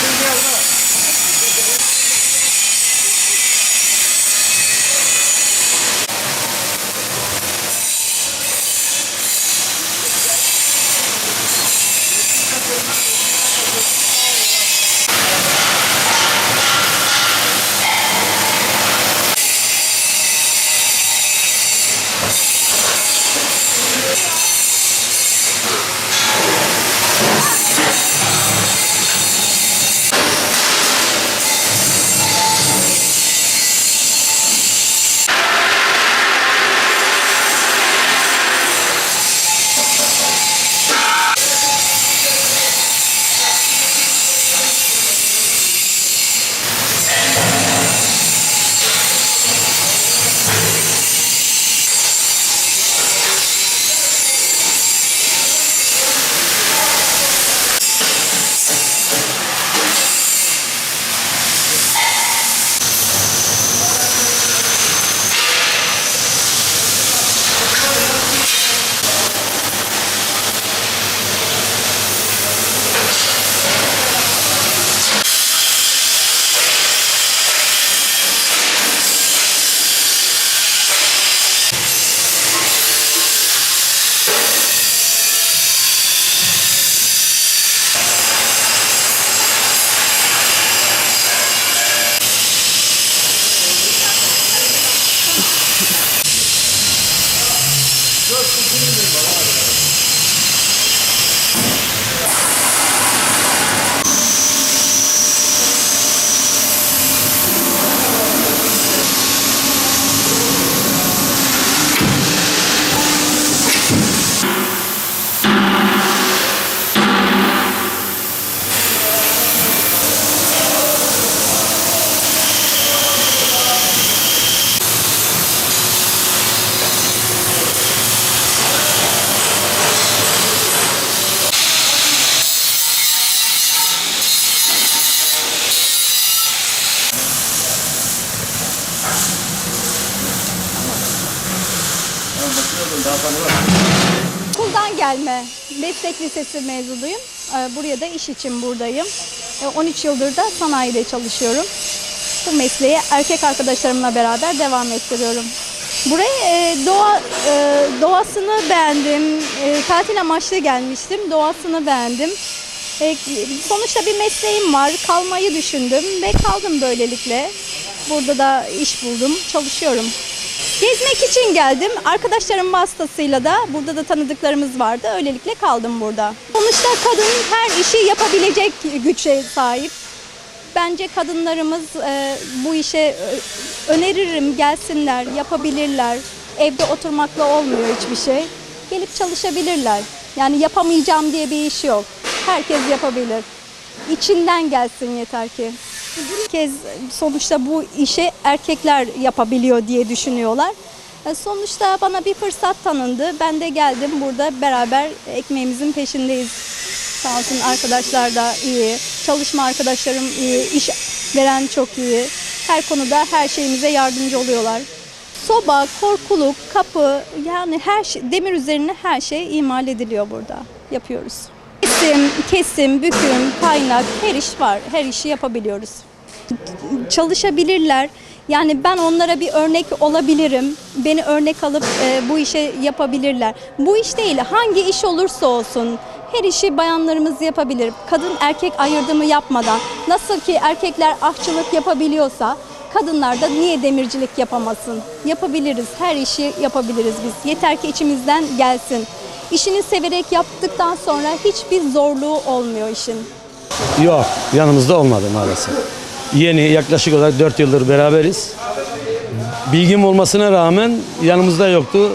Thank you. Gelme. Meslek lisesi mezunuyum. Ee, Buraya da iş için buradayım. Ee, 13 yıldır da sanayide çalışıyorum. Bu mesleği erkek arkadaşlarımla beraber devam ettiriyorum. Buraya e, doğa e, doğasını beğendim. E, tatil amaçlı gelmiştim. Doğasını beğendim. Sonuçta bir mesleğim var. Kalmayı düşündüm ve kaldım böylelikle. Burada da iş buldum. Çalışıyorum. Gezmek için geldim. Arkadaşlarım vasıtasıyla da burada da tanıdıklarımız vardı. Öylelikle kaldım burada. Sonuçta kadın her işi yapabilecek güce sahip. Bence kadınlarımız e, bu işe e, öneririm gelsinler, yapabilirler. Evde oturmakla olmuyor hiçbir şey. Gelip çalışabilirler. Yani yapamayacağım diye bir iş yok. Herkes yapabilir. İçinden gelsin yeter ki. Herkes sonuçta bu işe erkekler yapabiliyor diye düşünüyorlar. E, Sonuçta bana bir fırsat tanındı. Ben de geldim burada beraber ekmeğimizin peşindeyiz. Sağ olsun arkadaşlar da iyi, çalışma arkadaşlarım iyi, iş veren çok iyi. Her konuda her şeyimize yardımcı oluyorlar. Soba, korkuluk, kapı yani her şey, demir üzerine her şey imal ediliyor burada. Yapıyoruz. Kesim, kesim, büküm, kaynak her iş var. Her işi yapabiliyoruz çalışabilirler. Yani ben onlara bir örnek olabilirim. Beni örnek alıp e, bu işe yapabilirler. Bu iş değil, hangi iş olursa olsun her işi bayanlarımız yapabilir. Kadın erkek ayırdımı yapmadan. Nasıl ki erkekler ahçılık yapabiliyorsa kadınlar da niye demircilik yapamasın? Yapabiliriz, her işi yapabiliriz biz. Yeter ki içimizden gelsin. İşini severek yaptıktan sonra hiçbir zorluğu olmuyor işin. Yok, yanımızda olmadı maalesef. Yeni, yaklaşık olarak 4 yıldır beraberiz. Bilgim olmasına rağmen yanımızda yoktu.